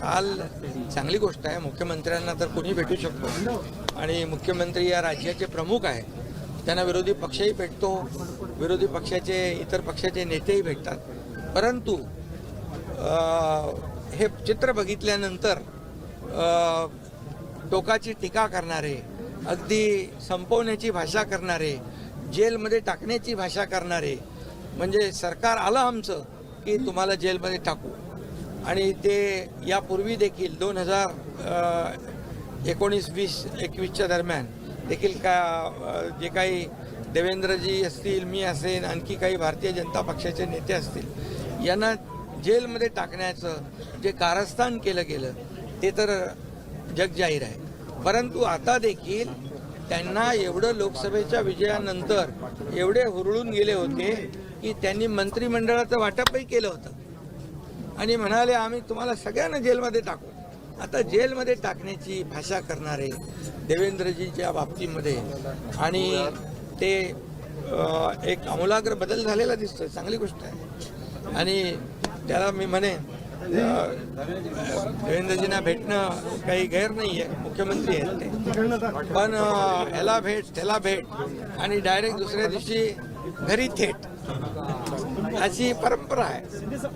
काल चांगली गोष्ट आहे. मुख्यमंत्र्यांना तर कोणी भेटू शकतो. आणि मुख्यमंत्री या राज्याचे प्रमुख आहे. त्यांना विरोधी पक्षही भेटतो. विरोधी पक्षाचे इतर पक्षाचे नेतेही भेटतात. परंतु हे चित्र बघितल्यानंतर टोकाची टीका करणारे अगदी संपवण्याची भाषा करणारे जेलमध्ये टाकण्याची भाषा करणारे म्हणजे सरकार आलं आमचं की तुम्हाला जेलमध्ये टाकू. आणि ते यापूर्वी देखील दोन हजार एकोणीस वीस एकवीसच्या दरम्यान देखील का जे काही देवेंद्रजी असतील मी असेन आणखी काही भारतीय जनता पक्षाचे नेते असतील यांना जेलमध्ये टाकण्याचं जे कारस्थान केलं गेलं ते तर जगजाहीर आहे. परंतु आता देखील त्यांना एवढं लोकसभेच्या विजयानंतर एवढे हुरळून गेले होते की त्यांनी मंत्रिमंडळाचं वाटपही केलं होतं. आणि म्हणाले आम्ही तुम्हाला सगळ्यांना जेलमध्ये टाकू. आता जेलमध्ये टाकण्याची भाषा करणारे देवेंद्रजीच्या बाबतीमध्ये आणि ते एक आमूलाग्र बदल झालेला दिसतोय चांगली गोष्ट आहे. आणि त्याला मी म्हणे देवेंद्रजींना भेटणं काही गैर नाही आहे मुख्यमंत्री आहेत ते. पण ह्याला भेट त्याला भेट आणि डायरेक्ट दुसऱ्या दिवशी घरी थेट. अशी परंपरा आहे.